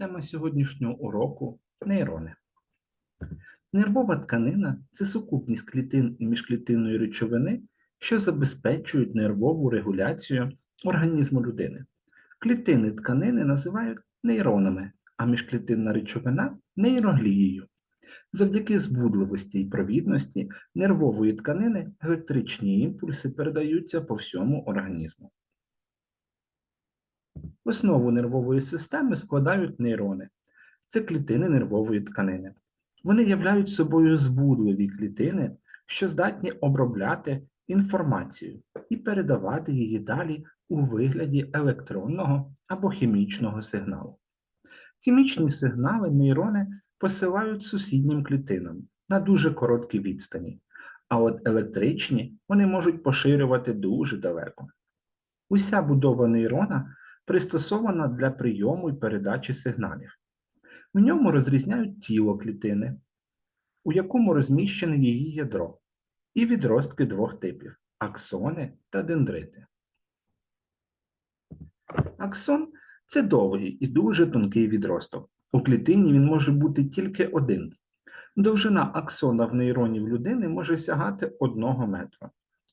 Тема сьогоднішнього уроку нейрони. Нервова тканина це сукупність клітин і міжклітинної речовини, що забезпечують нервову регуляцію організму людини. Клітини тканини називають нейронами, а міжклітинна речовина нейроглією. Завдяки збудливості і провідності нервової тканини електричні імпульси передаються по всьому організму. Основу нервової системи складають нейрони. Це клітини нервової тканини. Вони являють собою збудливі клітини, що здатні обробляти інформацію і передавати її далі у вигляді електронного або хімічного сигналу. Хімічні сигнали нейрони посилають сусіднім клітинам на дуже короткі відстані, а от електричні вони можуть поширювати дуже далеко. Уся будова нейрона пристосована для прийому і передачі сигналів. В ньому розрізняють тіло клітини, у якому розміщене її ядро, і відростки двох типів аксони та дендрити. Аксон це довгий і дуже тонкий відросток. У клітині він може бути тільки один. Довжина аксона в нейроні в людини може сягати 1 метра.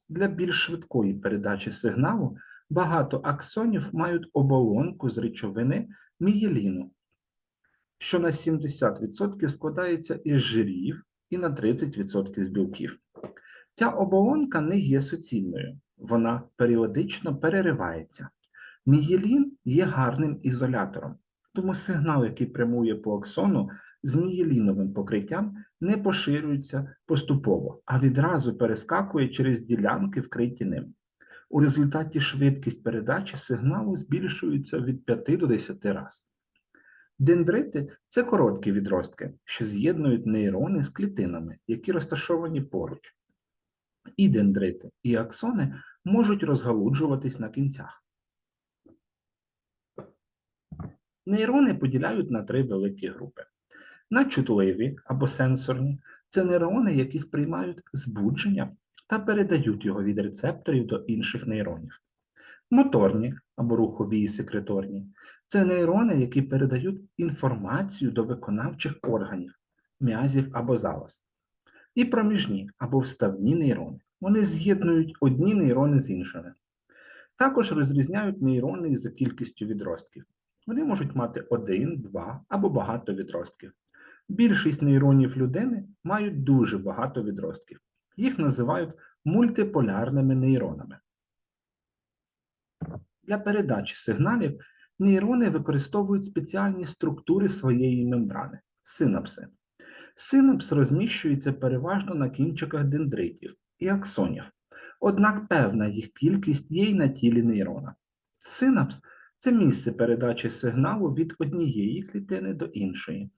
Для більш швидкої передачі сигналу багато аксонів мають оболонку з речовини мієліну, що на 70% складається із жирів і на 30% з білків. Ця оболонка не є суцільною, вона періодично переривається. Мієлін є гарним ізолятором, тому сигнал, який прямує по аксону з мієліновим покриттям, не поширюється поступово, а відразу перескакує через ділянки, вкриті ним. У результаті швидкість передачі сигналу збільшується від 5 до 10 разів. Дендрити це короткі відростки, що з'єднують нейрони з клітинами, які розташовані поруч. І дендрити, і аксони можуть розгалуджуватись на кінцях. Нейрони поділяють на три великі групи. На чутливі або сенсорні це нейрони, які сприймають збудження та передають його від рецепторів до інших нейронів. Моторні або рухові і секреторні це нейрони, які передають інформацію до виконавчих органів, м'язів або залоз. І проміжні або вставні нейрони. Вони з'єднують одні нейрони з іншими. Також розрізняють нейрони за кількістю відростків. Вони можуть мати один, два або багато відростків. Більшість нейронів людини мають дуже багато відростків. Їх називають мультиполярними нейронами. Для передачі сигналів нейрони використовують спеціальні структури своєї мембрани синапси. Синапс розміщується переважно на кінчиках дендритів і аксонів, однак певна їх кількість є й на тілі нейрона. Синапс це місце передачі сигналу від однієї клітини до іншої.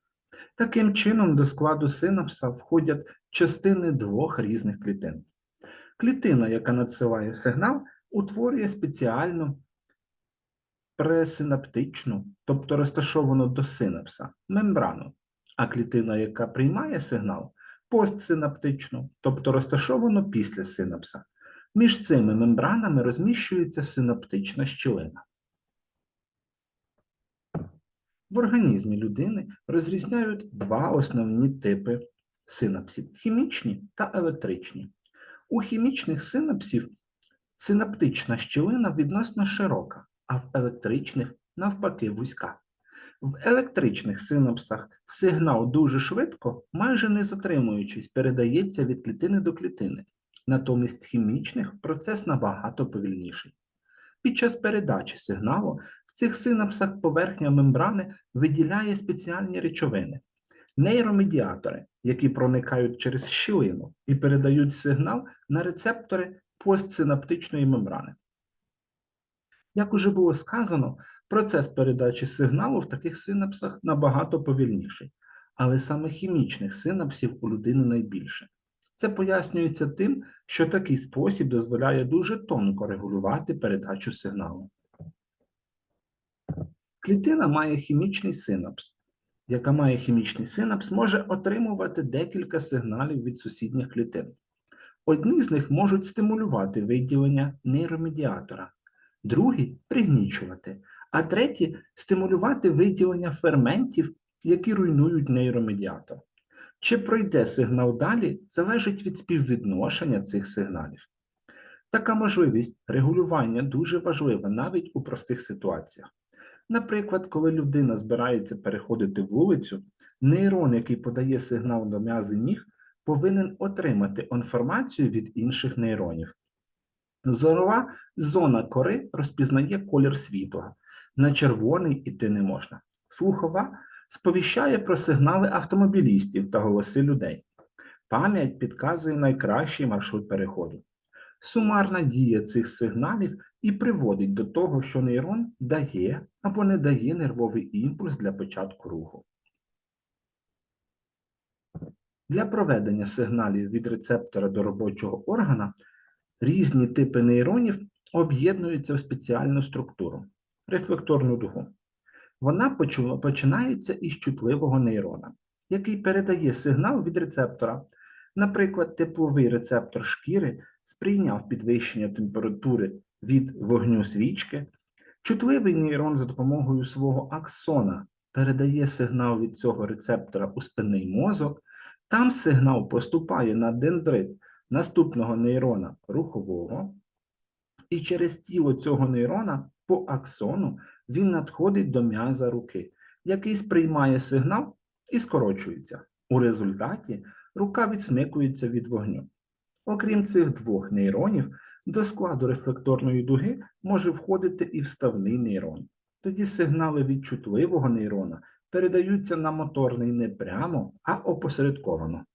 Таким чином, до складу синапса входять частини двох різних клітин. Клітина, яка надсилає сигнал, утворює спеціальну пресинаптичну, тобто розташовану до синапса, мембрану, а клітина, яка приймає сигнал, постсинаптичну, тобто розташовану після синапса. Між цими мембранами розміщується синаптична щілина. В організмі людини розрізняють два основні типи синапсів хімічні та електричні. У хімічних синапсів синаптична щілина відносно широка, а в електричних навпаки вузька. В електричних синапсах сигнал дуже швидко, майже не затримуючись, передається від клітини до клітини. Натомість хімічних процес набагато повільніший. Під час передачі сигналу цих синапсах поверхня мембрани виділяє спеціальні речовини, нейромедіатори, які проникають через щілину і передають сигнал на рецептори постсинаптичної мембрани. Як уже було сказано, процес передачі сигналу в таких синапсах набагато повільніший, але саме хімічних синапсів у людини найбільше. Це пояснюється тим, що такий спосіб дозволяє дуже тонко регулювати передачу сигналу. Клітина має хімічний синапс. Яка має хімічний синапс, може отримувати декілька сигналів від сусідніх клітин. Одні з них можуть стимулювати виділення нейромедіатора, другі пригнічувати, А третє стимулювати виділення ферментів, які руйнують нейромедіатор. Чи пройде сигнал далі, залежить від співвідношення цих сигналів. Така можливість регулювання дуже важлива навіть у простих ситуаціях. Наприклад, коли людина збирається переходити вулицю, нейрон, який подає сигнал до м'язи ніг, повинен отримати інформацію від інших нейронів. Зорова зона кори розпізнає колір світла. На червоний іти не можна. Слухова сповіщає про сигнали автомобілістів та голоси людей. Пам'ять підказує найкращий маршрут переходу. Сумарна дія цих сигналів і приводить до того, що нейрон дає або не дає нервовий імпульс для початку руху. Для проведення сигналів від рецептора до робочого органа різні типи нейронів об'єднуються в спеціальну структуру рефлекторну дугу. Вона починається із чутливого нейрона, який передає сигнал від рецептора. Наприклад, тепловий рецептор шкіри сприйняв підвищення температури від вогню свічки. Чутливий нейрон за допомогою свого аксона передає сигнал від цього рецептора у спинний мозок. Там сигнал поступає на дендрит наступного нейрона рухового, і через тіло цього нейрона по аксону він надходить до м'яза руки, який сприймає сигнал і скорочується. У результаті рука відсмикується від вогню. Окрім цих двох нейронів, до складу рефлекторної дуги може входити і вставний нейрон. Тоді сигнали від чутливого нейрона передаються на моторний не прямо, а опосередковано.